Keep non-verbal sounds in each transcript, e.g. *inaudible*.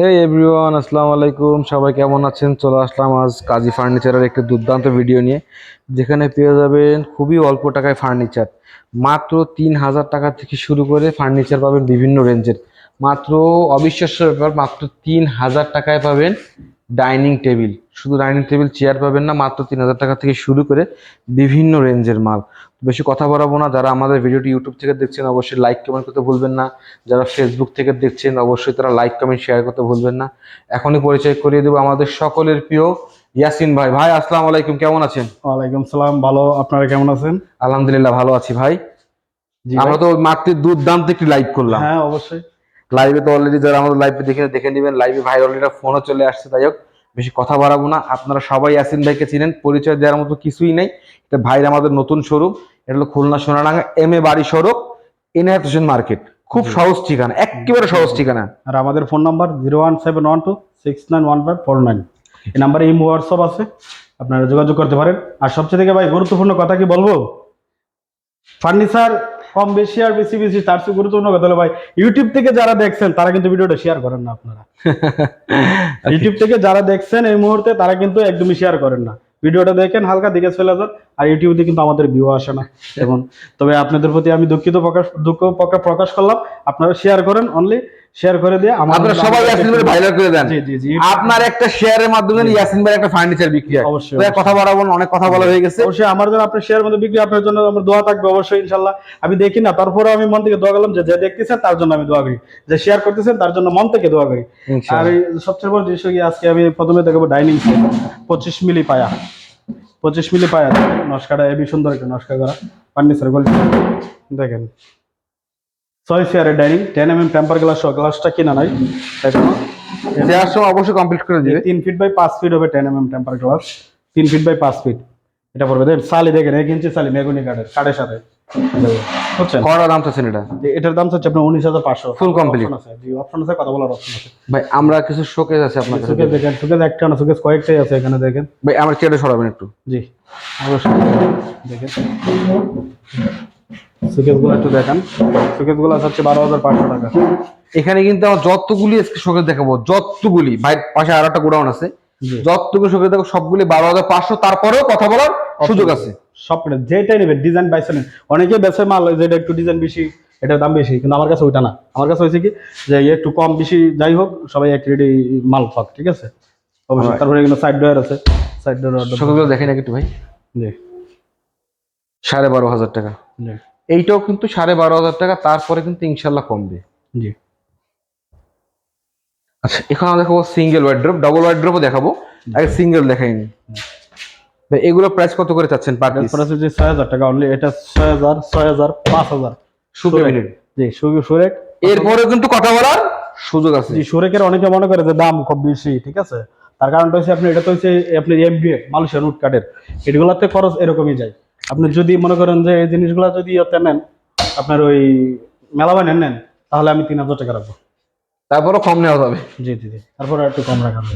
হে everyone আসসালামু আলাইকুম। সবাই কেমন আছেন? চলে আসলাম আজ কাজী ফার্নিচারের একটি দুর্দান্ত ভিডিও নিয়ে, যেখানে পেয়ে যাবেন খুবই অল্প টাকায় ফার্নিচার। মাত্র তিন হাজার টাকা থেকে শুরু করে ফার্নিচার পাবেন বিভিন্ন রেঞ্জের মাত্র অবিশ্বাস্য ব্যাপার, মাত্র তিন হাজার টাকায় পাবেন ডাইনিং টেবিল। শুধু ডাইনিং টেবিল চেয়ার পাবেন না মাত্র তিন হাজার টাকা থেকে শুরু করে বিভিন্ন রেঞ্জের মাল। বেশি কথা বলাবো না যারা আমাদের ভিডিওটি ইউটিউব থেকে দেখছেন অবশ্যই লাইক কমেন্ট করতে ভুলবেন না। যারা ফেসবুক থেকে দেখছেন অবশ্যই তারা লাইক কমেন্ট শেয়ার করতে ভুলবেন না। এখনই পরিচয় করিয়ে দেবো আমাদের সকলের প্রিয় ইয়াসিন ভাই। ভাই আসসালামু আলাইকুম কেমন আছেন? ওয়ালাইকুম সালাম ভালো। আপনারা কেমন আছেন? আলহামদুলিল্লাহ ভালো আছি ভাই। আমরা তো মাত্র দুর্দান্ত একটি লাইভ করলাম। হ্যাঁ অবশ্যই। লাইভে তো অলরেডি যারা আমাদের লাইভে দেখে দেখে নেবেন লাইভে ভাই অলরেডি ফোনও চলে আসছে তাই হোক বেশি কথা বাড়াবো না। আপনারা সবাই ইয়াসিন ভাইকে চিনেন পরিচয় দেওয়ার মতো কিছুই নেই। এটা ভাইয়ের আমাদের নতুন শোরুম এটা হলো খুলনা সোনাডাঙ্গা এম এ বাড়ি সড়ক হোসেন মার্কেট খুব সহজ ঠিকানা একেবারে সহজ ঠিকানা। আর আমাদের phone number zero one seven one two six nine one five four nine এই নাম্বারে ইমো হোয়াটসঅ্যাপ আছে আপনারা যোগাযোগ করতে পারেন। আর সবচেয়ে থেকে ভাই গুরুত্বপূর্ণ কথা কি বলব? ফার্নিচার কম বেশি আর বেশি বেশি তার চেয়ে গুরুত্বপূর্ণ কথা হলো ভাই ইউটিউব থেকে যারা দেখছেন তারা কিন্তু ভিডিওটা শেয়ার করেন না আপনারা। *laughs* ইউটিউব থেকে যারা দেখছেন এই মুহূর্তে তারা কিন্তু একদমই শেয়ার করেন না। ভিডিওটা দেখেন হালকা দিকে চলে যান আর ইউটিউবে কিন্তু আমাদের ভিউ আসে না। *laughs* এবং তবে আপনাদের প্রতি আমি দুঃখিত প্রকাশ দুঃখ প্রকা- প্রকাশ করলাম। আপনারা শেয়ার করেন অনলি শেয়ার করে দিয়ে আপনারা সবাই ইয়াসিন ভাই ভাইরাল করে দেন জি জি জি। আপনার একটা শেয়ারের মাধ্যমে ইয়াসিন ভাই একটা ফার্নিচার বিক্রি হয়। অবশ্যই, কথা বাড়াবো অনেক কথা বলা হয়ে গেছে। অবশ্যই আমার জন্য আপনার শেয়ার মধ্যে বিক্রি আপনার জন্য আমার দোয়া থাকবে অবশ্যই আমি দেখি না তারপরে আমি মন থেকে দোয়া করলাম যে যে দেখতেছেন তার জন্য আমি দোয়া করি। যে শেয়ার করতেছেন তার জন্য মন থেকে দোয়া করি। আর সবচেয়ে বড় জিনিস কি আজকে আমি প্রথমে দেখাবো ডাইনিং সেট পঁচিশ মিলি পায়া। পঁচিশ মিলি পায়া। নস্কাটা এবি সুন্দর একটা নস্কা করা। ফার্নিচার কোয়ালিটি দেখেন। ছয় চেয়ারের dining ten M M temper glass গ্লাসটা কিনা নাই দেখেন দেওয়ার সময় অবশ্যই কমপ্লিট করে দিবে। তিন ফিট বাই পাঁচ ফিট হবে ten M M temper glass তিন ফিট বাই পাঁচ ফিট এটা পড়বে। দেখেন সালি দেখেন এক ইঞ্চি সালি মেগুনি কাঠের কাঠের সাথে। বুঝছেন? কড়া দাম চাচ্ছেন এটা? এটার দাম হচ্ছে আপনার উনিশ হাজার পাঁচশো। Full complete। আছে। জি অপশন আছে কথা বলার অপশন আছে। ভাই আমরা কিছু শোকেস আছে আপনার কাছে। সুকেশ দেখেন সুকেশ একটা না সুকেশ কয়েকটাই আছে এখানে দেখেন। ভাই আমার চেয়ারে সরাবেন একটু। জি অবশ্যই। দেখেন। সুকেশ একটু দেখেন। হচ্ছে বারো হাজার পাঁচশো টাকা। এখানে কিন্তু আমার যতগুলি শোকেস দেখাবো যতগুলি ভাই পাশে আর একটা গোডাউন আছে। শোকেস দেখো সবগুলি বারো হাজার পাঁচশো তারপরেও কথা বলার সুযোগ আছে। সব যেটাই নেবেন ডিজাইন বাইসে নেন অনেকে বেছে মাল যেটা একটু ডিজাইন বেশি এটার দাম বেশি কিন্তু আমার কাছে ওইটা না। আমার কাছে হয়েছে কি যে একটু কম বেশি যাই হোক সবাই এক রেডি মাল পাক ঠিক আছে? অবশ্যই। তারপরে এখানে সাইড ডয়ার আছে। সাইড ডয়ার শোকেসগুলো দেখেন একটু ভাই। জি। সাড়ে বারো হাজার টাকা। এইটাও কিন্তু সাড়ে বারো হাজার টাকা তারপরে কিন্তু ইনশাল্লাহ কমবে। জি। আচ্ছা এখন দেখাবো সিঙ্গেল ওয়ার্ড্রপ ডাবল ওয়ার্ড্রপও দেখাবো। আগে সিঙ্গেল দেখাইনি। এগুলো প্রাইস কত করে চাচ্ছেন পার পিস যে ছয় হাজার টাকা অনলি এটা ছয় হাজার ছয় হাজার পাঁচ হাজার। সুপে মিনিট জি সুরে সুরেক। এরপরে কিন্তু কথা বলার সুযোগ আছে। জি সুরেকের অনেকে মনে করে যে দাম খুব বেশি ঠিক আছে? তার কারণটা হচ্ছে আপনি এটা তো হচ্ছে আপনি এমবিএ মালয়েশিয়ান উড কাঠের এগুলাতে খরচ এরকমই যায়। আপনি যদি মনে করেন যে এই জিনিসগুলো যদি ইয়েতে নেন আপনার ওই মেলাবাই নেন নেন তাহলে আমি তিন হাজার টাকা রাখব। তারপরও কম নেওয়া যাবে? জি জি জি। তারপরে একটু কম রাখা হবে।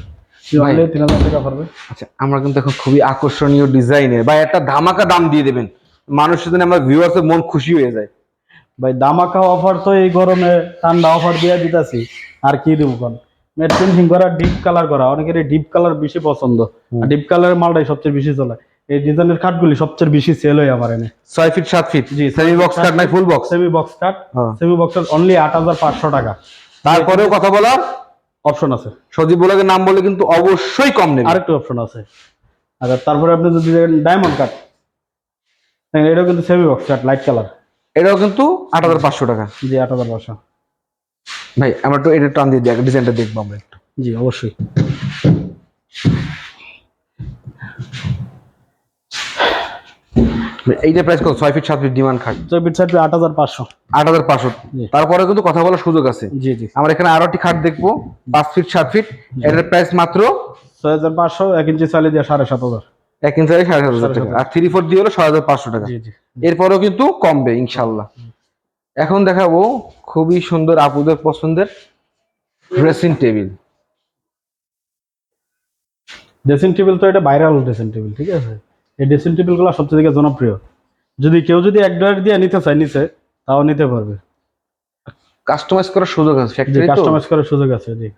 তিন হাজার টাকা পড়বে আচ্ছা আমরা কিন্তু এখন খুবই আকর্ষণীয় ডিজাইনের। বা একটা ধামাকা দাম দিয়ে দেবেন। মানুষের জন্য আমার ভিউয়ার্সের মন খুশি হয়ে যায়। ভাই দামাকা অফার তো এই গরমে ঠান্ডা অফার দিয়ে দিতেছি। আর কি দিব কোন? মেট পেন্টিং করা ডিপ কালার করা। অনেকের ডিপ কালার বেশি পছন্দ। ডিপ কালারের মালটাই সবচেয়ে বেশি চলে। এই ডিজাইনের কাঠগুলি সবচেয়ে বেশি সেল হয় আমার এনে। ছয় ফিট সাত ফিট জি, সেমি বক্স কাট নাই full box semi box cut হ্যাঁ। সেমি বক্স অনলি আট হাজার পাঁচশো টাকা। তারপরেও কথা বলার? অপশন আছে। সজীব বলাকে নাম বলে কিন্তু অবশ্যই কম নেবে। আরেকটু অপশন আছে। আচ্ছা তারপরে আপনি যদি ডায়মন্ড কাট এটাও কিন্তু semi box cut light colour এটাও কিন্তু আট হাজার পাঁচশো টাকা। জি আট হাজার পাঁচশো। ভাই আমরা একটু এটা টান দিয়ে দেখ ডিজাইনটা দেখব আমরা একটু। জি অবশ্যই। এইটা প্রাইস কত? ছয় ফিট সাত ফিট ডিমান্ড খাট। চব্বিশ সাইড আট হাজার পাঁচশো। আট হাজার পাঁচশো। তারপরে কিন্তু কথা বলার সুযোগ আছে। জি জি। আমরা এখানে আরও একটি খাট দেখব। পাঁচ ফিট সাত ফিট এটার প্রাইস মাত্র ছয় হাজার পাঁচশো এক ইঞ্চি চালিয়ে দিয়ে সাড়ে সাত হাজার। এক ইঞ্চি সাড়ে সাত হাজার টাকা। আর থ্রি ফোর দিয়ে হলো ছয় হাজার পাঁচশো টাকা। এরপরেও কিন্তু কমবে ইনশাল্লাহ। এখন দেখাবো খুবই সুন্দর আপুদের পছন্দের ড্রেসিং টেবিল ড্রেসিং টেবিল তো এটা ভাইরাল ড্রেসিং টেবিল ঠিক আছে? এই ড্রেসিং টেবিলগুলো সবচেয়ে থেকে জনপ্রিয়। যদি কেউ যদি এক ডয়ার দিয়ে নিতে চায় নিচে তাও নিতে পারবে। কাস্টমাইজ করার সুযোগ আছে ফ্যাক্টরি কাস্টমাইজ করার সুযোগ আছে জি।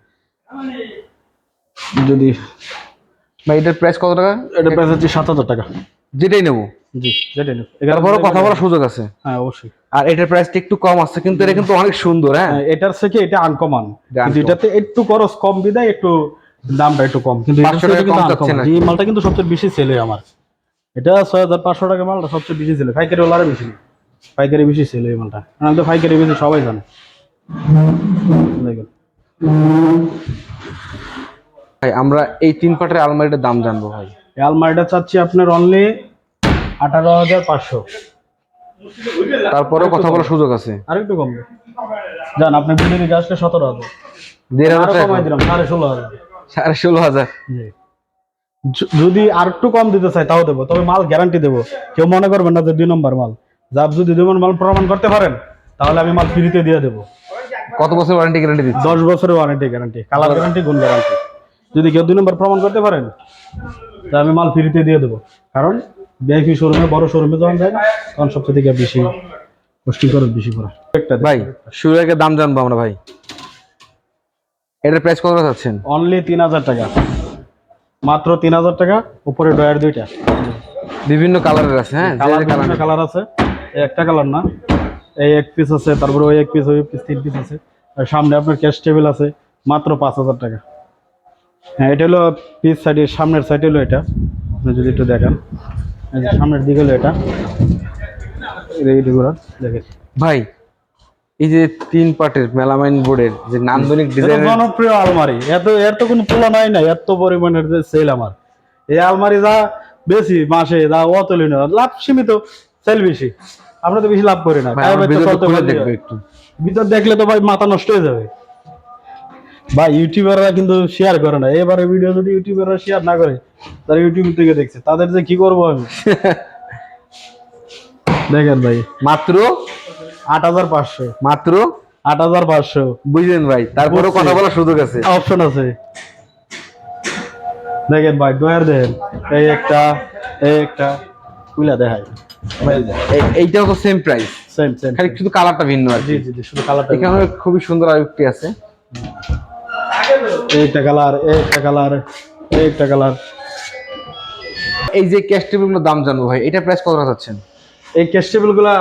যদি ভাই এটার প্রাইস কত টাকা? এটা প্রাইস হচ্ছে সাত হাজার টাকা। যেটাই নেব। জি যেটা নিন তারপরও কথা বলার সুযোগ আছে। হ্যাঁ অবশ্যই। আর এটার প্রাইসটা একটু কম আছে কিন্তু এটা কিন্তু অনেক সুন্দর হ্যাঁ? হ্যাঁ, এটার থেকে এটা আনকমন কিন্তু এটাতে একটু খরচ কম বিদায় একটু দামটা একটু কম। কিন্তু এটার 500 থেকে টাকা কিন্তু কম যাচ্ছে uncommon। নাকি? এই মালটা কিন্তু সবচেয়ে বেশি সেল হয় আমার। এটা ছয় হাজার পাঁচশো টাকা মালটা সবচেয়ে বেশি সেল পাইকারি ওলারে বেশি। পাইকারি বেশি হয় এই মালটা। আমি তো পাইকারি বেশি সবাই জানে। দেখুন। ভাই আমরা এই তিন পাটের আলমারিটার দাম জানব ভাই। এই আলমারিটা চাচ্ছি আপনার অনলি আঠারো হাজার পাঁচশো। তারপরেও কথা বলার সুযোগ আছে। আরেকটু কম জান আপনার বিল্ডিং গাছটা সতেরো হাজার। দেড় হাজার কমাই দিলাম সাড়ে ষোলো হাজার। সাড়ে ষোলো হাজার। য- যদি আর একটু কম দিতে চাই তাও দেবো। তবে মাল গ্যারান্টি দেবো। কেউ মনে করবেন না যে দুই নম্বর মাল। যা যদি দুই নম্বর মাল প্রমাণ করতে পারেন তাহলে আমি মাল ফ্রিতে দিয়ে দেবো। কত বছর ওয়ারেন্টি গ্যারান্টি দিচ্ছে দশ বছরের ওয়ারেন্টি গ্যারান্টি কালার গ্যারান্টি গুণ গ্যারান্টি যদি কেউ দুই নম্বর প্রমাণ করতে পারেন তা আমি মাল ফ্রিতে দিয়ে দেবো। কারণ বিআইপি শোরুমে বড় শোরুমে যখন যায় না তখন সবচেয়ে থেকে বেশি কষ্টি খরচ বেশি করা। একটা ভাই শুরু দাম জানব আমরা ভাই। এটার প্রাইস কত চাচ্ছেন? অনলি তিন হাজার টাকা। মাত্র তিন হাজার টাকা উপরে ডয়ার দুইটা। বিভিন্ন কালারের আছে হ্যাঁ? Colour colour. আছে একটা কালার না এই এক পিস আছে তারপরে ওই এক পিস ওই পিস তিন পিস আছে। আর সামনে আপনার ক্যাশ টেবিল আছে মাত্র পাঁচ হাজার টাকা। হ্যাঁ এটা হলো পিস সাইডে সামনের সাইড হলো এটা। আপনি যদি একটু দেখেন সামনের দিকে হলো এটা। দেখেন। ভাই এই যে তিন পার্টের মেলামাইন বোর্ডের যে নান্দনিক এটা ডিজাইনের জনপ্রিয় আলমারি। এত এর তো কোনো তুলনাই নাই এত পরিমাণের যে সেল আমার। এই আলমারি যা বেশি মাসে যা অতুলনীয় লাভ সীমিত সেল বেশি। আমরা তো বেশি লাভ করি না। ভিতর দেখলে তো ভাই মাথা নষ্ট হয়ে যাবে। ভাই ইউটিউবাররা কিন্তু শেয়ার করে না। এবারে ভিডিও যদি ইউটিউবাররা শেয়ার না করে তারা ইউটিউব থেকে দেখছে। তাদের যে কি করব আমি? *laughs* দেখেন ভাই মাত্র আট হাজার পাঁচশো। মাত্র? আট হাজার পাঁচশো। বুঝলেন ভাই তারপরেও কথা বলার সুযোগ আছে। অপশন আছে। দেখেন ভাই ডয়ার দেখেন এই একটা এই একটা কুইলা দেখায় এই- এইটাও তো সেম প্রাইস সেম সেম খালি শুধু কালারটা ভিন্ন আর জি জি শুধু কালারটা এখানে খুবই সুন্দর আরেকটি আছে। এই একটা কালার একটা কালার একটা কালার এই যে ক্যাশ টেবিলগুলোর দাম জানব ভাই এটা প্রাইস কত চাচ্ছেন? এই ক্যাশ টেবিলগুলা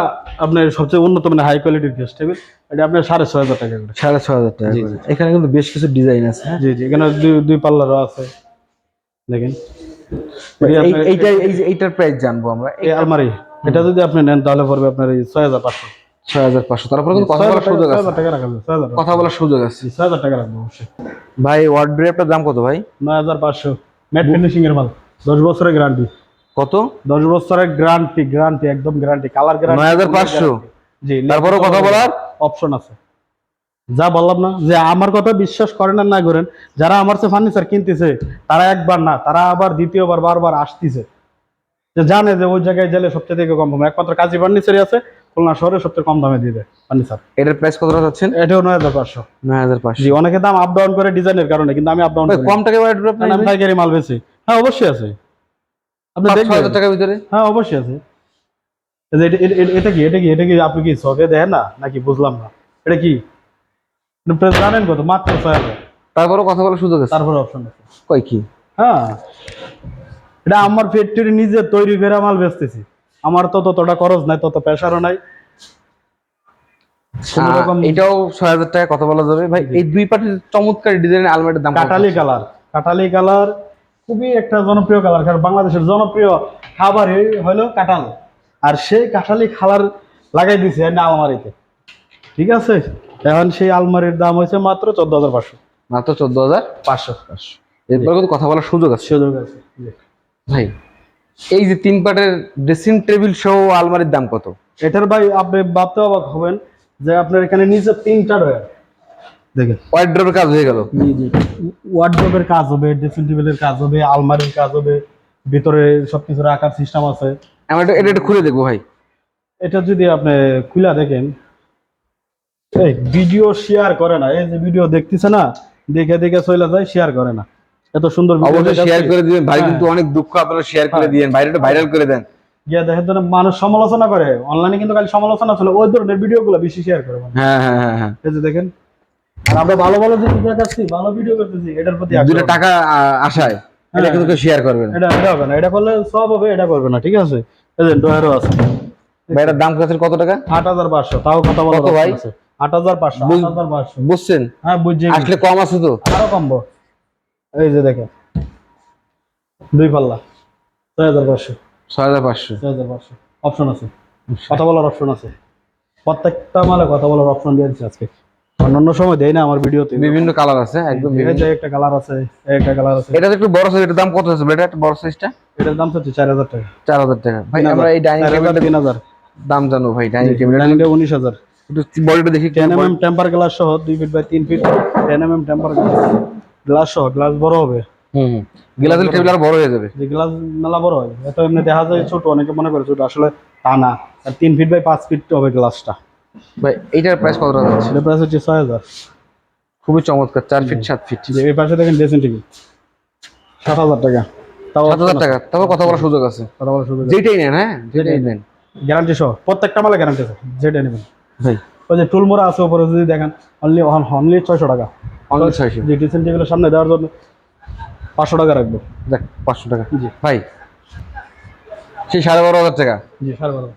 আপনার সবচেয়ে উন্নত মানে হাই কোয়ালিটির ক্যাশ টেবিল এটা আপনার সাড়ে ছয় হাজার টাকা করে। সাড়ে ছ হাজার টাকা করে। এখানে কিন্তু বেশ কিছু ডিজাইন আছে। হ্যাঁ? জি জি এখানে দুই দুই পাল্লারও আছে। দেখেন। এইটা এই এইটার প্রাইস জানব আমরা। এই আলমারি এটা যদি আপনি নেন তাহলে পড়বে আপনার এই ছয় হাজার পাঁচশো। ছয় হাজার পাঁচশো। তারপরে কিন্তু কথা ছয় বলার হাজার সুযোগ আছে। টাকা রাখা যাবে, ছয় হাজার টাকা। কথা বলার সুযোগ আছে। ছয় হাজার টাকা রাখব অবশ্যই। ভাই ওয়ার্ড্রেপটার দাম কত ভাই? নয় হাজার পাঁচশো। ম্যাট ফিনিশিং এর মাল। দশ বছরের গ্যারান্টি কত? দশ বছরের গ্যারান্টি গ্যারান্টি একদম গ্যারান্টি কালার গ্যারান্টি নয় হাজার পাঁচশো? জি তারপরেও কথা বলার? অপশন আছে। যা বললাম না যে আমার কথা বিশ্বাস করেন আর না করেন যারা আমার সে ফার্নিচার কিনতেছে তারা একবার না তারা আবার দ্বিতীয়বার বারবার আসতেছে। যে জানে যে ওই জায়গায় গেলে সবচেয়ে থেকে কম দামে। একমাত্র কাজী ফার্নিচারই আছে খুলনা শহরে সবচেয়ে কম দামে দেয় ফার্নিচার এটার প্রাইস কত চাচ্ছেন এটাও নয় হাজার পাঁচশো। নয় হাজার পাঁচশো। জি অনেকে দাম আপ ডাউন করে ডিজাইনের কারণে কিন্তু আমি আপ ডাউন কম টাকা আমি পাইকারি মাল বেশি। হ্যাঁ অবশ্যই আছে। আপনি দেখবেন। টাকার ভিতরে? হ্যাঁ অবশ্যই আছে। এটা- এটা- এটা- এটা কি এটা কি এটা কি আপনি কি চকে দেখেন না? নাকি বুঝলাম না। এটা কি? জানেন কত? মাত্র ছয় হাজার। তারপরেও কথা বলার সুযোগ আছে? তারপরে অপশন আছে। কয় কি? হ্যাঁ। এটা আমার ফ্যাক্টরি নিজে তৈরি করে মাল বেচতেছি। আমার তো ততটা খরচ নাই তত প্রেশারও নাই। এটাও ছয় হাজার টাকা কথা বলা যাবে। ভাই এই দুই পাটের চমৎকার ডিজাইনের আলমারির দাম কাটালি কালার। কাটালি কালার খুবই একটা জনপ্রিয় কালার কারণ বাংলাদেশের জনপ্রিয় খাবার হলো কাঁঠাল। আর সেই কাঁঠালি কালার লাগাই দিছে আলমারিতে ঠিক আছে? এখন সেই আলমারির দাম হয়েছে মাত্র চোদ্দ হাজার পাঁচশো। মাত্র চোদ্দ হাজার পাঁচশো। এরপরে কিন্তু কথা বলার সুযোগ আছে। সুযোগ আছে ভাই এই যে তিন পাটের ড্রেসিং টেবিল সহ আলমারির দাম কত? এটার ভাই আপনি ভাবতে অবাক হবেন যে আপনার এখানে নিচে তিনটা রয়ে দেখেন। ওয়ার্ড্রপের কাজ হয়ে গেল। জি জি। ওয়ার্ডরোবের কাজ হবে ড্রেসিং টেবিলের কাজ হবে আলমারির কাজ হবে ভিতরে সবকিছু রাখার সিস্টেম আছে। আমি এটা এটা খুলে দেখব ভাই। এটা যদি আপনি খুলা দেখেন এই ভিডিও শেয়ার করে না এই যে ভিডিও দেখতেছে না দেখে দেখে চলে যায় শেয়ার করে না। এত সুন্দর অবশ্যই শেয়ার করে দিবেন। ভাই হ্যাঁ। কিন্তু অনেক দুঃখ আপনারা শেয়ার করে হ্যাঁ। ভাইরাল ভাইরাল করে দেন। গিয়া দেখেন তো মানুষ সমালোচনা করে। অনলাইনে কিন্তু খালি সমালোচনা চলে ওই ধরনের ভিডিও গুলো বেশি শেয়ার করে হ্যাঁ হ্যাঁ হ্যাঁ হ্যাঁ। এই যে দেখেন আর আমরা ভালো ভালো জিনিস দেখাচ্ছি ভালো ভিডিও করতেছি এটার প্রতি দুটো টাকা আশায় এটা কিন্তু শেয়ার করবেন এটা এটা হবে না এটা করলে সব হবে এটা করবে না ঠিক আছে? যে ডয়ারও আছে। ভাই এটার দাম কত কত টাকা? আট হাজার পাঁচশো তাও কথা বলার কত ভাই? আট হাজার পাঁচশো আট হাজার পাঁচশো। বুঝছেন? হ্যাঁ বুঝছি আসলে কম আছে তো। আরও কমবো। এই যে দেখেন দুই পাল্লা ছয় হাজার পাঁচশো। ছয় হাজার পাঁচশো। ছয় হাজার পাঁচশো। অপশন আছে। কথা বলার অপশন আছে। প্রত্যেকটা মালে কথা বলার অপশন দিয়েছি আজকে। অন্যান্য সময় দেয় না আমার ভিডিওতে বিভিন্ন কালার আছে একদম বিভিন্ন। একটা কালার আছে একটা কালার আছে। এটা একটু বড় সাইজ এটার দাম কত আছে? এটা একটা বড় সাইজটা এটার দাম হচ্ছে চার হাজার টাকা। চার হাজার টাকা। ভাই আমরা এই ডাইনিং তিন হাজার। দাম জানো ভাই ডাইনিং টেবিল ডাইনিংটা উনিশ হাজার। একটু বডিটা দেখি ten M M temper glass সহ দুই ফিট বাই তিন feet ten M M temper glass glass সহ গ্লাস বড় হবে। হুম গ্লাসের টেবিল আর বড় হয়ে যাবে। যে গ্লাস মেলা বড় হয়। এত এমনি দেখা যায় ছোট অনেকে মনে করে ছোট আসলে তা না। আর তিন ফিট বাই পাঁচ ফিট হবে গ্লাসটা ভাই এইটার প্রাইস কত টাকা যাচ্ছে প্রাইস হচ্ছে ছয় হাজার। খুবই চমৎকার চার ফিট সাত ফিট এই পাশে দেখেন ড্রেসিং টেবিল সাত হাজার টাকা। তাও সাত হাজার টাকা? তবে কথা বলার সুযোগ আছে। কথা বলার সুযোগ যেটাই নেন হ্যাঁ? যেটাই নেন। গ্যারান্টি সহ। প্রত্যেকটা মালে গ্যারান্টি আছে। যেটা নেবেন। ভাই। ওই যে টুলমোড়া আছে উপরে যদি দেখেন অনলি অনলি ছয়শো টাকা। অনলি ছয়শো। যে ড্রেসিং টেবিলের সামনে দেওয়ার জন্য পাঁচশো টাকা রাখব। দেখ পাঁচশো টাকা। জি। ভাই সেই সাড়ে বারো হাজার টাকা। জি সাড়ে বারো।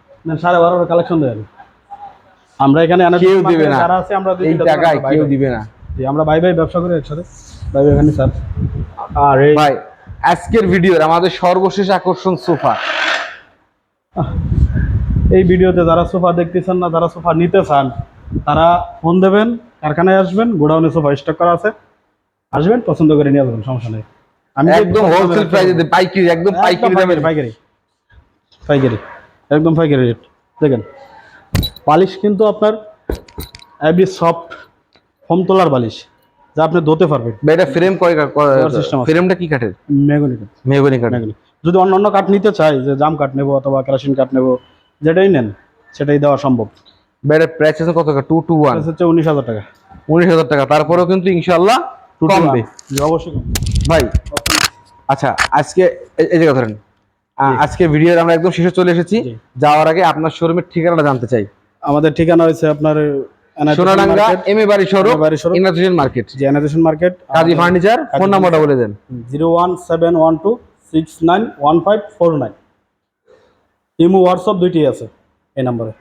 সাড়ে বারোর কালেকশন দেয় আমরা এখানে কেউ দিবে না। যারা আছে আমরা এই টাকায় কেউ দিবে না। জি, আমরা ভাই ভাই ব্যবসা করি একসাথে ভাই ভাই এখানে স্যার। আর এই ভাই আজকের ভিডিওর আমাদের সর্বশেষ আকর্ষণ সোফা। এই ভিডিওতে যারা সোফা দেখতেছেন না যারা সোফা নিতে চান তারা ফোন দেবেন কারখানায় আসবেন গোডাউনে সোফা স্টক করা আছে। আসবেন পছন্দ করে নিয়ে যাবেন সমস্যা নেই। আমি একদম হোলসেল প্রাইসে পাইকারি একদম পাইকারি দামে পাইকারি। পাইকারি একদম পাইকারি রেট দেখেন বালিশ কিন্তু আপনার এবি সফট ফোম তোলার বালিশ যা আপনি ধুতে পারবেন। এটা ফ্রেম কয় system ফ্রেমটা কি কাঠের? মেগুনি মেহগনি কাঠ। মেগুনি। যদি অন্য অন্য কাঠ নিতে চাই যে জাম কাঠ নেব অথবা কেরাসিন কাঠ নেব যেটাই নেন সেটাই দেওয়া সম্ভব। এটার প্রাইস আছে কত টাকা টু টু ওয়ান হচ্ছে উনিশ হাজার টাকা। উনিশ হাজার টাকা। তারপরেও কিন্তু ইনশাল্লাহ কমবে। অবশ্যই ভাই আচ্ছা আজকে এই- জায়গা ধরেন আজকে ভিডিওর আমরা একদম শেষে চলে এসেছি। যাওয়ার আগে আপনার শোরুমের ঠিকানাটা জানতে চাই। আমাদের ঠিকানা হয়েছে আপনার সোনাডাঙ্গা বাড়ি মার্কেট জি অ্যানাদেশন মার্কেট কাজী ফার্নিচার ফোন নাম্বারটা বলে দেন। Zero one seven one two six nine one five four nine Imo WhatsApp দুইটি আছে এই নম্বরে।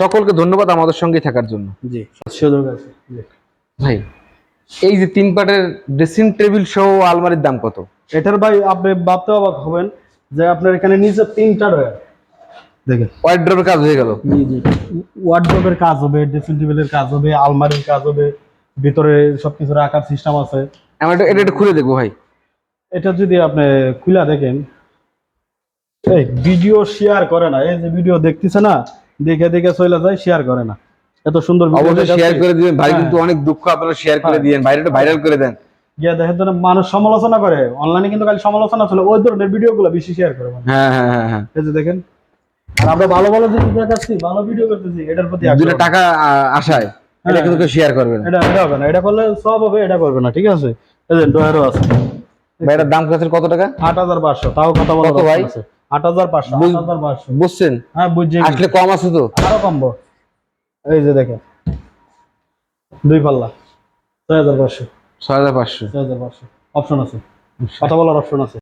সকলকে ধন্যবাদ আমাদের সঙ্গে থাকার জন্য। জি সুযোগ আছে ভাই এই যে তিন পাটের ড্রেসিং টেবিল সহ আলমারির দাম কত? এটার ভাই আপনি ভাবতে অবাক হবেন যে আপনার এখানে নিচে তিনটা রয়েছে দেখেন। কাজ হয়ে গেল। জি জি। ওয়ার্ড্রোবের কাজ হবে ড্রেসিং টেবিলের কাজ হবে আলমারির কাজ হবে ভিতরে সবকিছু রাখার সিস্টেম আছে। আমি এটা এটা খুলে দেখব ভাই। এটা যদি আপনি খুলা দেখেন এই ভিডিও শেয়ার করে না এই যে ভিডিও দেখতেছে না দেখে দেখে চলে যায় শেয়ার করে না। এত সুন্দর অবশ্যই শেয়ার করে দিবেন। ভাই হ্যাঁ। কিন্তু অনেক দুঃখ আপনারা শেয়ার করে হ্যাঁ। দিবেন ভাইরাটা ভাইরাল করে দেন। গিয়ে দেখেন তো মানুষ সমালোচনা করে। অনলাইনে কিন্তু খালি সমালোচনা ছিল ওই ধরনের ভিডিও গুলো বেশি শেয়ার করে হ্যাঁ হ্যাঁ হ্যাঁ হ্যাঁ। এই যে দেখেন। আর আমরা ভালো ভালো জিনিস দেখাচ্ছি ভালো ভিডিও করতেছি এটার প্রতি। দুটো টাকা আশায় এটা হ্যাঁ। কিন্তু শেয়ার করবেন এটা এটা হবে না এটা করলে সব হবে এটা করবে না ঠিক আছে? এই যে ডয়ারও আছে। এটার দাম কত কত টাকা? আট হাজার পাঁচশো তাও কথা কত ভাই? আট হাজার পাঁচশো আট হাজার পাঁচশো। বুঝছেন? হ্যাঁ বুঝছি। আসলে কম আছে তো। আরও কমবো। এই যে দেখেন দুই পাল্লা ছয় হাজার পাঁচশো। ছয় হাজার পাঁচশো। ছয় হাজার পাঁচশো। অপশন আছে। কথা বলার অপশন আছে।